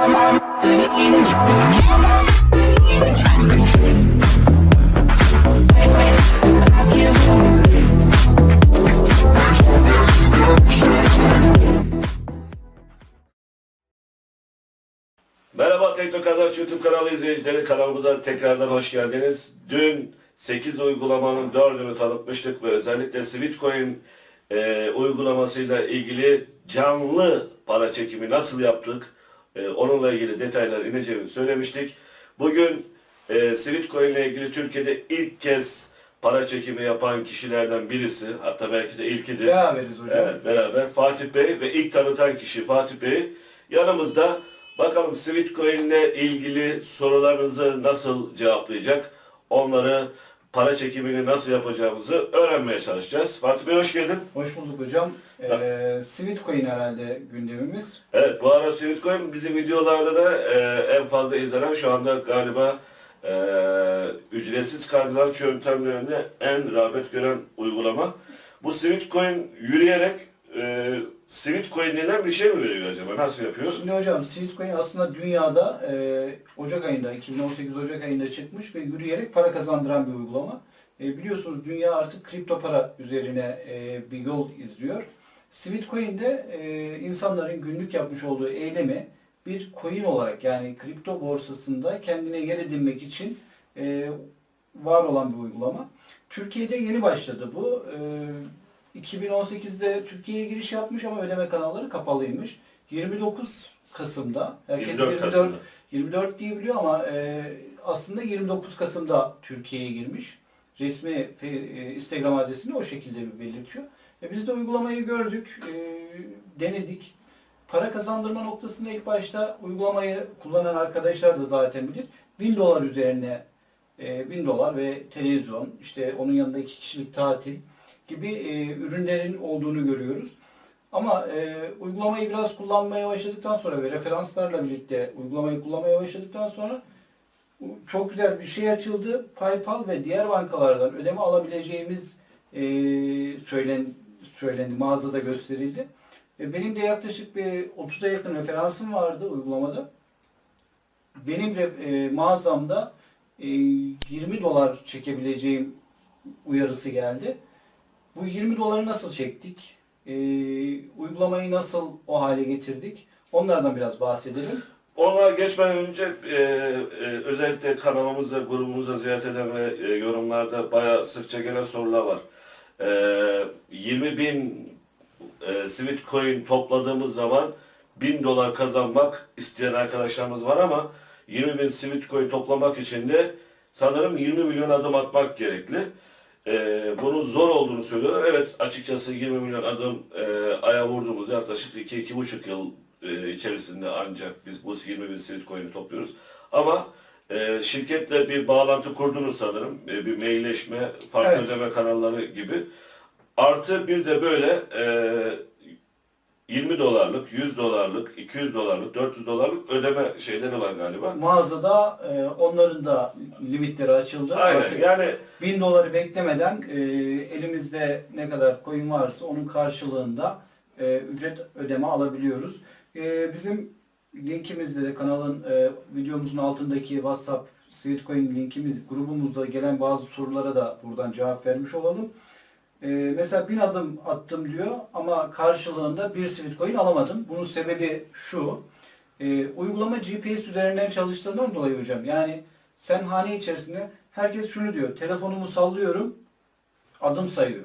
Merhaba Tekno Kazanç YouTube kanalı izleyicileri kanalımıza tekrardan hoş geldiniz. Dün 8 uygulamanın 4'ünü tanıtmıştık ve özellikle Sweetcoin e, uygulamasıyla ilgili canlı para çekimi nasıl yaptık e, onunla ilgili detaylar ineceğimizi söylemiştik. Bugün e, Sweetcoin ile ilgili Türkiye'de ilk kez para çekimi yapan kişilerden birisi hatta belki de ilkidir. Beraberiz hocam. Evet beraber Fatih Bey ve ilk tanıtan kişi Fatih Bey yanımızda. Bakalım Sweetcoin ile ilgili sorularınızı nasıl cevaplayacak? Onları para çekimini nasıl yapacağımızı öğrenmeye çalışacağız. Fatih Bey hoş geldin. Hoş bulduk hocam. Ee, Sweetcoin herhalde gündemimiz. Evet bu ara Sweetcoin bizim videolarda da e, en fazla izlenen şu anda galiba e, ücretsiz kazanç yöntemlerinde en rağbet gören uygulama. Bu Sweetcoin yürüyerek e, Sweetcoin denilen bir şey mi veriyor acaba? Nasıl yapıyor? Şimdi hocam Sweetcoin aslında dünyada e, Ocak ayında, 2018 Ocak ayında çıkmış ve yürüyerek para kazandıran bir uygulama. E, biliyorsunuz dünya artık kripto para üzerine e, bir yol izliyor. Sweetcoin de e, insanların günlük yapmış olduğu eylemi bir coin olarak yani kripto borsasında kendine yer edinmek için e, var olan bir uygulama. Türkiye'de yeni başladı bu. E, 2018'de Türkiye'ye giriş yapmış ama ödeme kanalları kapalıymış. 29 Kasım'da herkes 24 24, Kasım'da. 24 diyebiliyor ama e, aslında 29 Kasım'da Türkiye'ye girmiş. Resmi e, Instagram adresini o şekilde belirtiyor. E, biz de uygulamayı gördük, e, denedik. Para kazandırma noktasında ilk başta uygulamayı kullanan arkadaşlar da zaten bilir. 1000 dolar üzerine e, 1000 dolar ve televizyon, işte onun yanında iki kişilik tatil gibi e, ürünlerin olduğunu görüyoruz. Ama e, uygulamayı biraz kullanmaya başladıktan sonra ve referanslarla birlikte uygulamayı kullanmaya başladıktan sonra çok güzel bir şey açıldı. PayPal ve diğer bankalardan ödeme alabileceğimiz e, söylen, söylendi, mağazada gösterildi. E, benim de yaklaşık bir 30'a yakın referansım vardı uygulamada. Benim e, mağazamda e, 20 dolar çekebileceğim uyarısı geldi. Bu 20 doları nasıl çektik? E, uygulamayı nasıl o hale getirdik? Onlardan biraz bahsedelim. Ona geçmeden önce e, e, özellikle kanalımızda, grubumuzda ziyaret eden ve e, yorumlarda bayağı sıkça gelen sorular var. E, 20 bin e, Sweet Coin topladığımız zaman 1000 dolar kazanmak isteyen arkadaşlarımız var ama 20 bin Sweet Coin toplamak için de sanırım 20 milyon adım atmak gerekli. E, bunun zor olduğunu söylüyorlar. Evet açıkçası 20 milyon adım e, aya vurduğumuz yaklaşık 2-2,5 yıl e, içerisinde ancak biz bu 20 bin Sweet Coin'i topluyoruz. Ama e, şirketle bir bağlantı kurdunuz sanırım. E, bir mailleşme, farklı Evet. ödeme kanalları gibi. Artı bir de böyle e, 20 dolarlık, 100 dolarlık, 200 dolarlık, 400 dolarlık ödeme şeyleri var galiba. Mağazada e, onların da limitleri açıldı. Aynen Artık yani 1000 doları beklemeden e, elimizde ne kadar coin varsa onun karşılığında e, ücret ödeme alabiliyoruz. E, bizim linkimizde de kanalın e, videomuzun altındaki WhatsApp Sweetcoin linkimiz grubumuzda gelen bazı sorulara da buradan cevap vermiş olalım. E, mesela 1000 adım attım diyor ama karşılığında bir Sweetcoin alamadım. Bunun sebebi şu. E, uygulama GPS üzerinden çalıştığından dolayı hocam. Yani sen hane içerisinde herkes şunu diyor. Telefonumu sallıyorum. Adım sayıyor.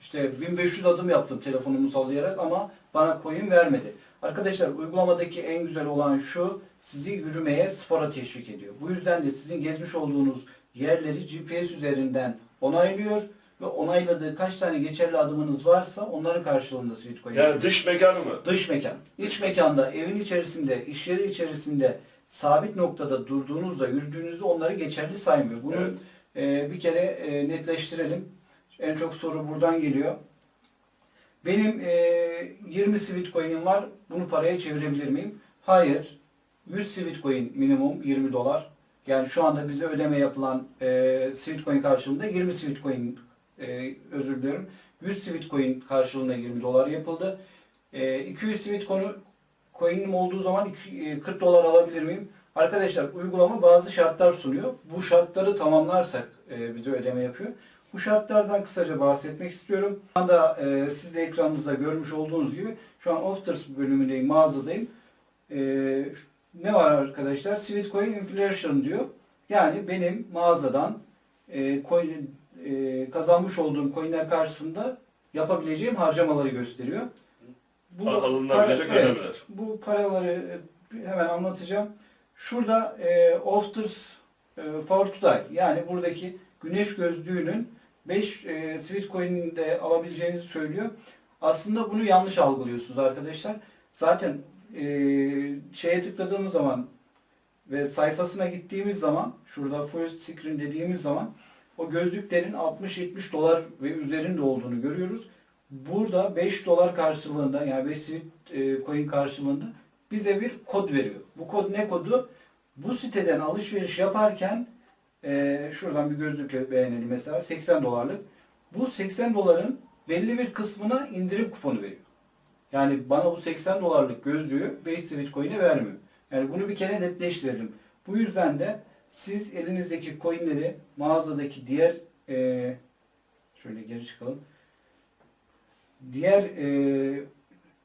İşte 1500 adım yaptım telefonumu sallayarak ama bana coin vermedi. Arkadaşlar uygulamadaki en güzel olan şu sizi yürümeye, spora teşvik ediyor. Bu yüzden de sizin gezmiş olduğunuz yerleri GPS üzerinden onaylıyor ve onayladığı kaç tane geçerli adımınız varsa onların karşılığında Sweetcoin yani dış mekanı mı? Dış mekan. İç mekanda, evin içerisinde, iş yeri içerisinde sabit noktada durduğunuzda, yürüdüğünüzde onları geçerli saymıyor. Bunu Evet. e, bir kere e, netleştirelim. En çok soru buradan geliyor. Benim e, 20 Sweetcoin'im var. Bunu paraya çevirebilir miyim? Hayır. 100 Sweetcoin minimum 20 dolar. Yani şu anda bize ödeme yapılan e, Sweetcoin karşılığında 20 Sweetcoin e, özür diliyorum. 100 Sweetcoin karşılığında 20 dolar yapıldı. E, 200 Sweetcoin'i coin'im olduğu zaman iki- e, 40 dolar alabilir miyim? Arkadaşlar uygulama bazı şartlar sunuyor. Bu şartları tamamlarsak e, bize ödeme yapıyor. Bu şartlardan kısaca bahsetmek istiyorum. Şu anda e, siz de ekranınızda görmüş olduğunuz gibi şu an Offers bölümündeyim, mağazadayım. E, ne var arkadaşlar? Sweetcoin Inflation diyor. Yani benim mağazadan e, coin, e, kazanmış olduğum coinler karşısında yapabileceğim harcamaları gösteriyor. Alınabilecek para- evet, ödemeler. bu paraları e, hemen anlatacağım. Şurada e, Offers e, for Today yani buradaki güneş gözlüğünün 5 e, Sweet Coin'de alabileceğinizi söylüyor. Aslında bunu yanlış algılıyorsunuz arkadaşlar. Zaten e, şeye tıkladığımız zaman ve sayfasına gittiğimiz zaman şurada full screen dediğimiz zaman o gözlüklerin 60-70 dolar ve üzerinde olduğunu görüyoruz. Burada 5 dolar karşılığında yani 5 Sweet e, coin karşılığında bize bir kod veriyor. Bu kod ne kodu? Bu siteden alışveriş yaparken e, şuradan bir gözlük beğenelim mesela 80 dolarlık. Bu 80 doların belli bir kısmına indirim kuponu veriyor. Yani bana bu 80 dolarlık gözlüğü 5 Sweet coin'e vermiyor. Yani bunu bir kere netleştirelim. Bu yüzden de siz elinizdeki coinleri mağazadaki diğer e, şöyle geri çıkalım. Diğer e,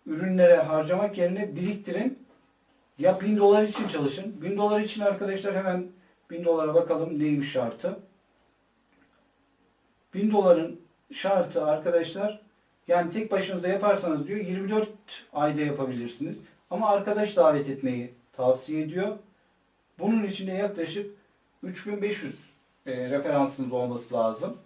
ürünlere harcamak yerine biriktirin. Ya 1000 dolar için çalışın. 1000 dolar için arkadaşlar hemen 1000 dolara bakalım neymiş şartı. 1000 doların şartı arkadaşlar yani tek başınıza yaparsanız diyor 24 ayda yapabilirsiniz. Ama arkadaş davet etmeyi tavsiye ediyor. Bunun için de yaklaşık 3500 e, referansınız olması lazım.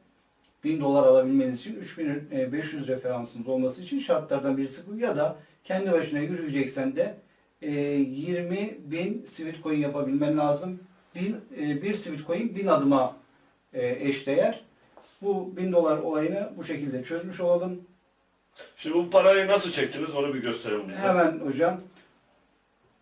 1000 dolar alabilmeniz için 3500 referansınız olması için şartlardan birisi bu. Ya da kendi başına yürüyeceksen de e, 20 bin sweet coin yapabilmen lazım. Bin, e, bir sweet coin 1000 adıma e, eşdeğer. Bu 1000 dolar olayını bu şekilde çözmüş olalım. Şimdi bu parayı nasıl çektiniz onu bir gösterin bize. Hemen hocam.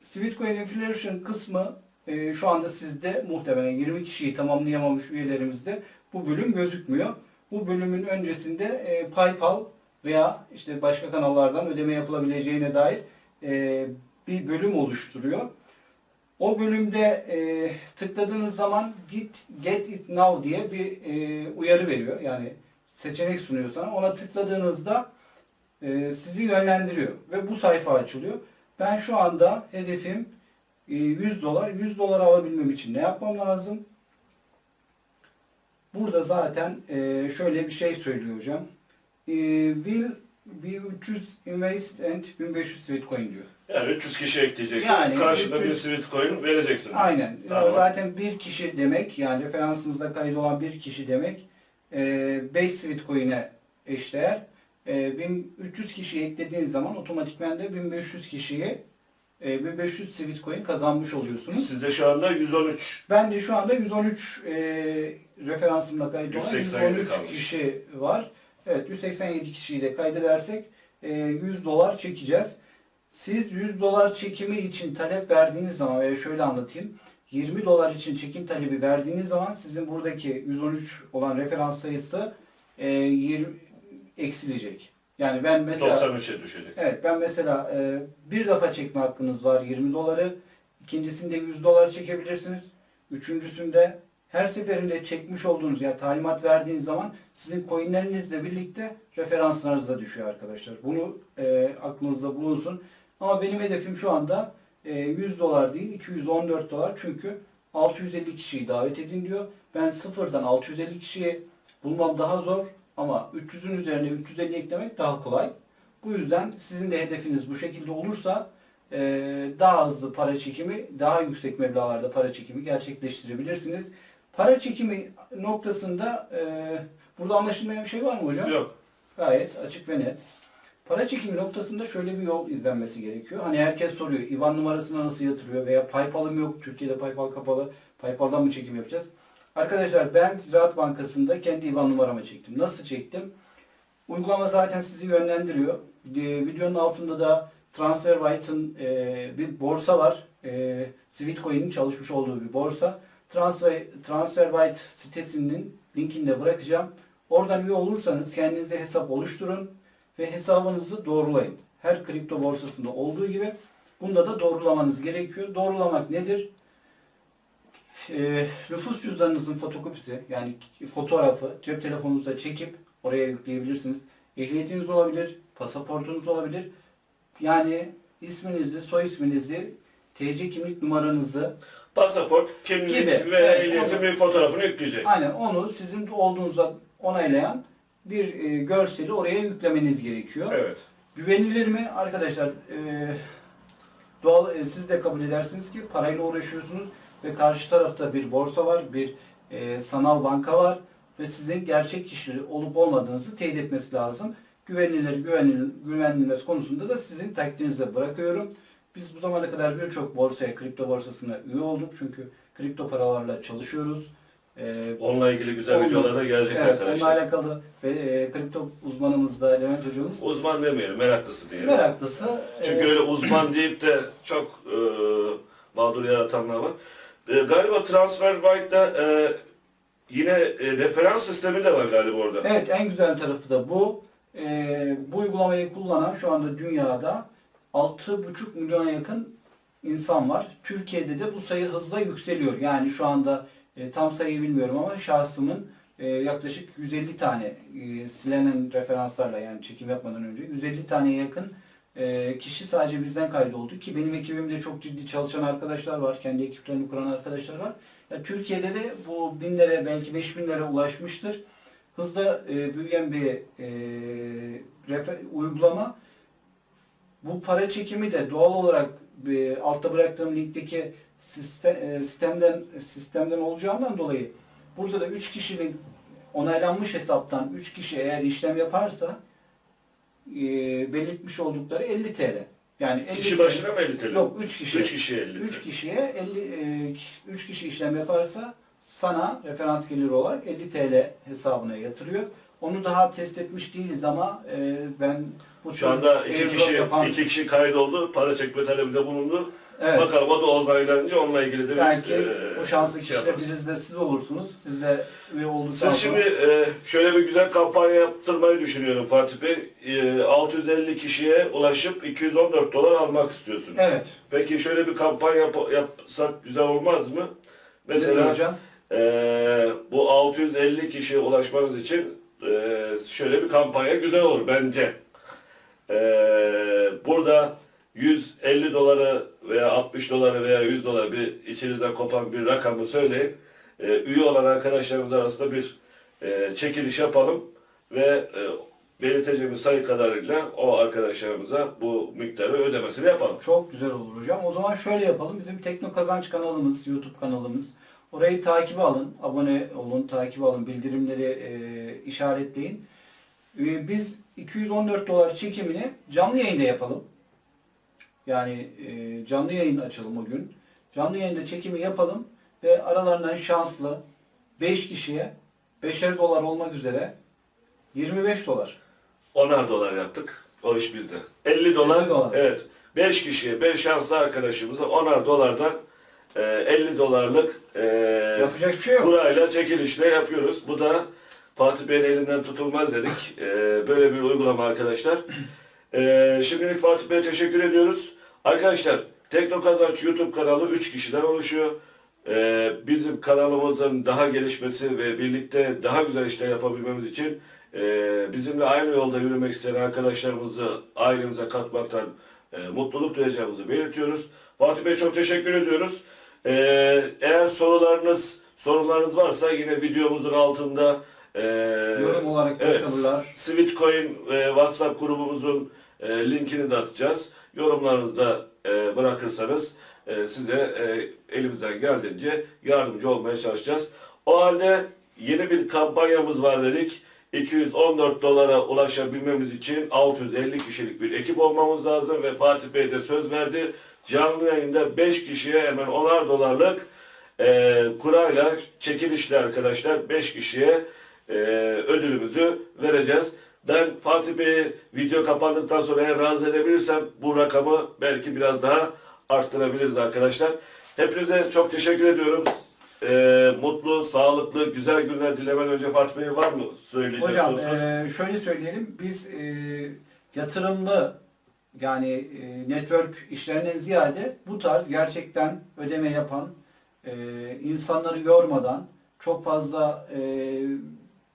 Sweetcoin Inflation kısmı e, şu anda sizde muhtemelen 20 kişiyi tamamlayamamış üyelerimizde bu bölüm gözükmüyor. Bu bölümün öncesinde e, PayPal veya işte başka kanallardan ödeme yapılabileceğine dair e, bir bölüm oluşturuyor. O bölümde e, tıkladığınız zaman Git Get It Now diye bir e, uyarı veriyor. Yani seçenek sunuyor sana. Ona tıkladığınızda e, sizi yönlendiriyor ve bu sayfa açılıyor. Ben şu anda hedefim 100 dolar. 100 dolar alabilmem için ne yapmam lazım? Burada zaten e, şöyle bir şey söylüyor hocam. E, will be 300 invest and 1500 Bitcoin diyor. Yani 300 kişi ekleyeceksin. Yani Karşında 300 bir sweet coin vereceksin. Aynen. Tamam. Zaten bir kişi demek yani referansınızda kaydı olan bir kişi demek e, 5 Sweetcoin'e eşdeğer. E, 1300 kişi eklediğiniz zaman otomatikman de 1500 kişiye e, 1500 Sweetcoin kazanmış oluyorsunuz. Sizde şu anda 113. Ben de şu anda 113 e, referansımda kaydı olan 187 113 kalmış. kişi var. Evet 187 kişiyi de kaydedersek e, 100 dolar çekeceğiz. Siz 100 dolar çekimi için talep verdiğiniz zaman veya şöyle anlatayım. 20 dolar için çekim talebi verdiğiniz zaman sizin buradaki 113 olan referans sayısı e, 20 eksilecek. Yani ben mesela 93'e düşecek. Evet ben mesela e, bir defa çekme hakkınız var 20 doları. İkincisinde 100 dolar çekebilirsiniz. Üçüncüsünde her seferinde çekmiş olduğunuz ya talimat verdiğiniz zaman sizin coinlerinizle birlikte referanslarınıza düşüyor arkadaşlar. Bunu e, aklınızda bulunsun. Ama benim hedefim şu anda e, 100 dolar değil 214 dolar çünkü 650 kişiyi davet edin diyor. Ben sıfırdan 650 kişiyi bulmam daha zor ama 300'ün üzerine 350 eklemek daha kolay. Bu yüzden sizin de hedefiniz bu şekilde olursa e, daha hızlı para çekimi, daha yüksek meblağlarda para çekimi gerçekleştirebilirsiniz. Para çekimi noktasında e, burada anlaşılmayan bir şey var mı hocam? Yok. Gayet açık ve net. Para çekimi noktasında şöyle bir yol izlenmesi gerekiyor. Hani herkes soruyor IBAN numarasına nasıl yatırıyor veya PayPal'ım yok. Türkiye'de PayPal kapalı. PayPal'dan mı çekim yapacağız? Arkadaşlar ben Ziraat Bankası'nda kendi IBAN numaramı çektim. Nasıl çektim? Uygulama zaten sizi yönlendiriyor. Ee, videonun altında da TransferWhite'ın e, bir borsa var. E, Sweetcoin'in çalışmış olduğu bir borsa. Transfer, TransferWhite sitesinin linkini de bırakacağım. Oradan üye olursanız kendinize hesap oluşturun ve hesabınızı doğrulayın. Her kripto borsasında olduğu gibi Bunda da doğrulamanız gerekiyor. Doğrulamak nedir? E, nüfus cüzdanınızın fotokopisi yani fotoğrafı cep telefonunuzda çekip oraya yükleyebilirsiniz. Ehliyetiniz olabilir, pasaportunuz olabilir. Yani isminizi, soy isminizi, TC kimlik numaranızı Pasaport, kimlik Gibi. ve Evet, ehliyetin bir fotoğrafını yükleyecek. Aynen onu sizin olduğunuza onaylayan bir e, görseli oraya yüklemeniz gerekiyor. Evet. Güvenilir mi? Arkadaşlar e, doğal e, siz de kabul edersiniz ki parayla uğraşıyorsunuz ve karşı tarafta bir borsa var, bir e, sanal banka var ve sizin gerçek kişi olup olmadığınızı teyit etmesi lazım. Güvenilir, güvenilir, güvenilmez konusunda da sizin takdirinize bırakıyorum. Biz bu zamana kadar birçok borsaya, kripto borsasına üye olduk çünkü kripto paralarla çalışıyoruz. E, Onunla ilgili güzel Onunla- videolar da gelecek Evet, onunla arkadaşlar. alakalı ve e, kripto uzmanımız da Levent hocamız Uzman demeyelim, meraklısı diyelim. meraklısı. Çünkü e, öyle uzman deyip de çok e, mağdur yaratanlar var. E, galiba TransferWise'da e, yine e, referans sistemi de var galiba orada. Evet en güzel tarafı da bu. E, bu uygulamayı kullanan şu anda dünyada 6,5 milyona yakın insan var. Türkiye'de de bu sayı hızla yükseliyor. Yani şu anda e, tam sayıyı bilmiyorum ama şahsımın e, yaklaşık 150 tane e, silenen referanslarla yani çekim yapmadan önce 150 taneye yakın e, kişi sadece bizden kaydoldu ki benim ekibimde çok ciddi çalışan arkadaşlar var. Kendi ekiplerini kuran arkadaşlar var. Ya, Türkiye'de de bu binlere belki 5000'lere ulaşmıştır. Hızla e, büyüyen bir e, refer- uygulama. Bu para çekimi de doğal olarak e, altta bıraktığım linkteki sistem, e, sistemden sistemden olacağından dolayı burada da 3 kişinin onaylanmış hesaptan 3 kişi eğer işlem yaparsa e, belirtmiş oldukları 50 TL. Yani 50 Kişi TL başına mı 50 TL? Yok 3 kişi. 3 kişi 50 3 TL. kişiye 50 3 kişi işlem yaparsa sana referans geliri olarak 50 TL hesabına yatırıyor. Onu daha test etmiş değiliz ama e, ben bu Şu anda iki kişi, yapan- iki kişi kaydoldu, para çekme talebinde bulundu. Evet, Bakalım o da onaylanınca onunla ilgili de bir, belki e, o şanslı şey kişiler yaparız. biriniz de siz olursunuz. Siz de üye olduktan Siz sonra şimdi e, şöyle bir güzel kampanya yaptırmayı düşünüyorum Fatih Bey. E, 650 kişiye ulaşıp 214 dolar almak istiyorsun. Evet. Peki şöyle bir kampanya yap- yapsak güzel olmaz mı? Mesela Mesela hocam e, bu 650 kişiye ulaşmanız için e, şöyle bir kampanya güzel olur bence. E, burada 150 doları veya 60 doları veya 100 dolar bir içinizden kopan bir rakamı söyleyip e, üye olan arkadaşlarımız arasında bir e, çekiliş yapalım ve e, belirteceğimiz sayı kadarıyla o arkadaşlarımıza bu miktarı ödemesini yapalım. Çok güzel olur hocam. O zaman şöyle yapalım. Bizim Tekno Kazanç kanalımız, YouTube kanalımız. Orayı takibe alın, abone olun, takip alın, bildirimleri e, işaretleyin. E, biz 214 dolar çekimini canlı yayında yapalım. Yani e, canlı yayın açalım o gün. Canlı yayında çekimi yapalım ve aralarından şanslı 5 kişiye 5'er dolar olmak üzere 25 dolar. 10'ar dolar yaptık. O iş bizde. 50 dolar. 50 dolar. Evet. 5 kişiye, 5 şanslı arkadaşımıza 10'ar dolardan e, 50 dolarlık e, Yapacak bir şey yok. kurayla çekilişle yapıyoruz. Bu da Fatih Bey'in elinden tutulmaz dedik. E, böyle bir uygulama arkadaşlar. E, şimdilik Fatih Bey'e teşekkür ediyoruz. Arkadaşlar Tekno Kazanç YouTube kanalı 3 kişiden oluşuyor. E, bizim kanalımızın daha gelişmesi ve birlikte daha güzel işler yapabilmemiz için e, bizimle aynı yolda yürümek isteyen arkadaşlarımızı ailemize katmaktan e, mutluluk duyacağımızı belirtiyoruz. Fatih Bey çok teşekkür ediyoruz. E, eğer sorularınız sorularınız varsa yine videomuzun altında e, Yorum olarak evet. Sweetcoin e, WhatsApp grubumuzun e, linkini de atacağız. Yorumlarınızı da e, bırakırsanız e, size e, elimizden geldiğince yardımcı olmaya çalışacağız. O halde yeni bir kampanyamız var dedik. 214 dolara ulaşabilmemiz için 650 kişilik bir ekip olmamız lazım ve Fatih Bey de söz verdi. Canlı yayında 5 kişiye hemen 10'ar dolarlık e, kurayla çekilişle arkadaşlar 5 kişiye e, ödülümüzü vereceğiz. Ben Fatih Bey'i video kapandıktan sonra eğer razı edebilirsem bu rakamı belki biraz daha arttırabiliriz arkadaşlar. Hepinize çok teşekkür ediyorum. E, mutlu, sağlıklı, güzel günler dilemen önce Fatih Bey var mı söyleyeceğim Hocam eee, şöyle söyleyelim biz eee, yatırımlı yani e, network işlerinden ziyade bu tarz gerçekten ödeme yapan, e, insanları yormadan, çok fazla e,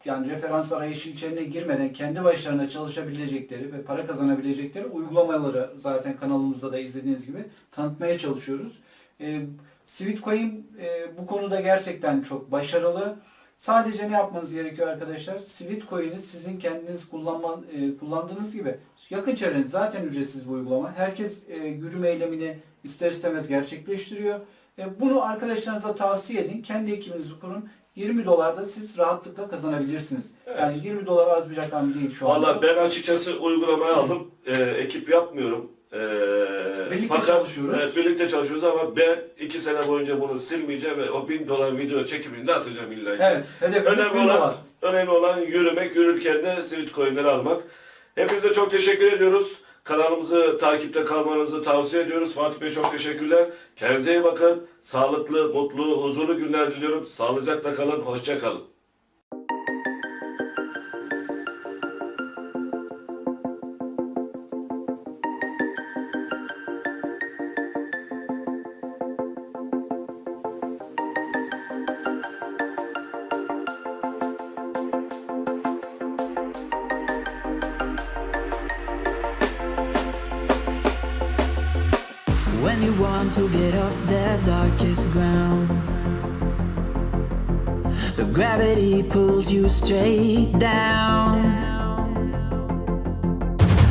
yani referans arayışı içerisine girmeden kendi başlarına çalışabilecekleri ve para kazanabilecekleri uygulamaları zaten kanalımızda da izlediğiniz gibi tanıtmaya çalışıyoruz. E, Sweetcoin e, bu konuda gerçekten çok başarılı. Sadece ne yapmanız gerekiyor arkadaşlar? Sweetcoin'i sizin kendiniz kullanman, e, kullandığınız gibi yakın çevreniz zaten ücretsiz bu uygulama. Herkes e, yürüme eylemini ister istemez gerçekleştiriyor. E, bunu arkadaşlarınıza tavsiye edin. Kendi ekibinizi kurun. 20 dolarda siz rahatlıkla kazanabilirsiniz. Yani 20 dolar az bir rakam değil şu anda. Valla ben açıkçası uygulamayı aldım. Ee, ekip yapmıyorum. Ee, Birlikte çalışıyoruz. Evet, birlikte çalışıyoruz ama ben iki sene boyunca bunu silmeyeceğim ve o bin dolar video çekimini de atacağım illa ki. Evet, hedefimiz Önemli 1000 olan, dolar. önemli olan yürümek, yürürken de sweet coin'leri almak. Hepinize çok teşekkür ediyoruz. Kanalımızı takipte kalmanızı tavsiye ediyoruz. Fatih Bey çok teşekkürler. Kendinize iyi bakın. Sağlıklı, mutlu, huzurlu günler diliyorum. Sağlıcakla kalın, hoşça kalın. To get off the darkest ground, but gravity pulls you straight down.